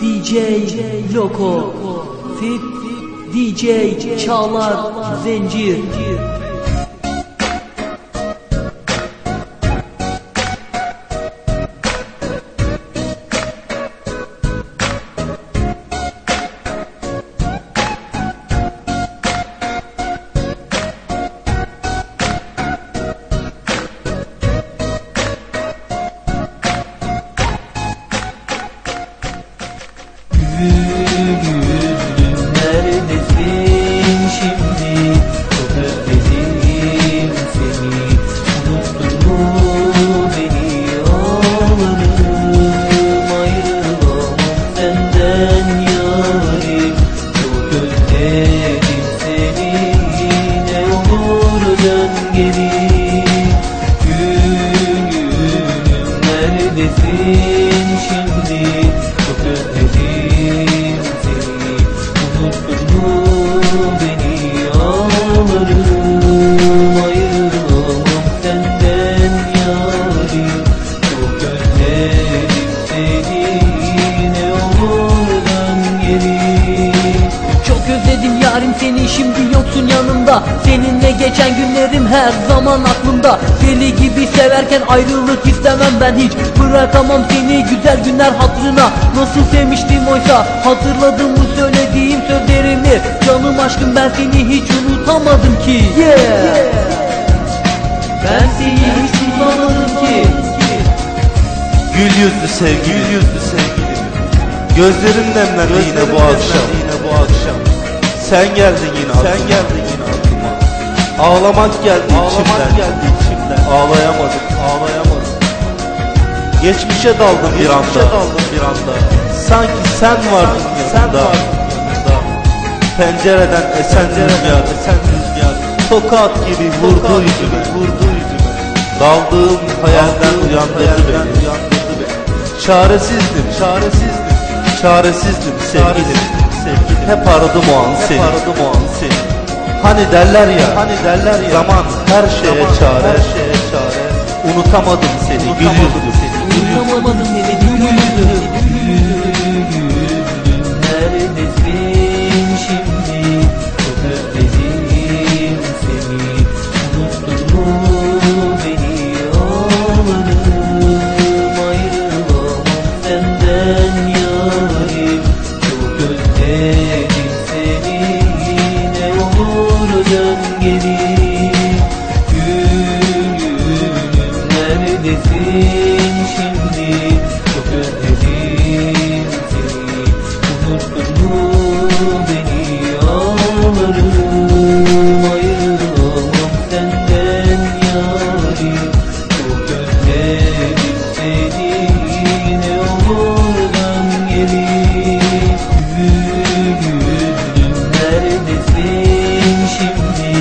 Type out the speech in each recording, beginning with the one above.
DJ Loco Fit DJ Çağlar Zencir Neredesin şimdi? Çok özledim seni. Unuttun mu beni? Ağlarım Ayrılamam senden yarim. Çok özledim seni. Ne olur dön geri Gülüm neredesin ağlarım özledim yarim seni şimdi yoksun yanımda. Seninle geçen günlerim her zaman aklımda. Deli gibi severken ayrılık istemem ben hiç. Bırakamam seni güzel günler hatırına. Nasıl sevmiştim oysa hatırladım bu söylediğim sözlerimi. Canım aşkım ben seni hiç unutamadım ki. Yeah. Ben seni hiç unutamadım ki. Gül yüzlü sevgili, Gül yüzlü sevgili. Gözlerim nemlendi yine bu akşam. Yine bu akşam. Sen geldin yine aklıma. Sen geldin yine aklıma. Ağlamak geldi içimden. geldi içimden. Ağlayamadım, ağlayamadım. Geçmişe daldım bir anda. daldım bir anda. Sanki sen vardın sen vardın yanımda. Pencereden esen rüzgar, esen rüzgar. Tokat gibi vurdu yüzüme, vurdu yüzüme. Daldığım hayalden uyandırdı beni, uyandırdı beni. Çaresizdim, çaresizdim, çaresizdim sevgilim, sevgilim. Hep aradım o an seni, aradım o an seni. Hani derler ya, hani derler ya, zaman her şeye çare, her şeye çare. Unutamadım seni, yüzlü seni. Unutamadım seni gül yüzlü geri Gülüm neredesin şimdi?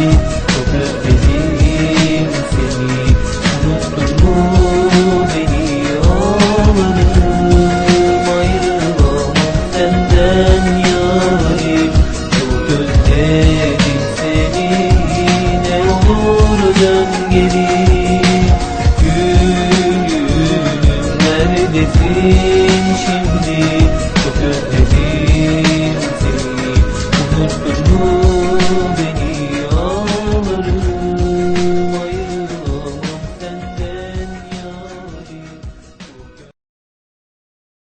Çok özledim seni Unuttun mu beni ağlarım Ayrılamam senden yarim Çok özledim seni Ne olur dön geri Gülüm neredesin to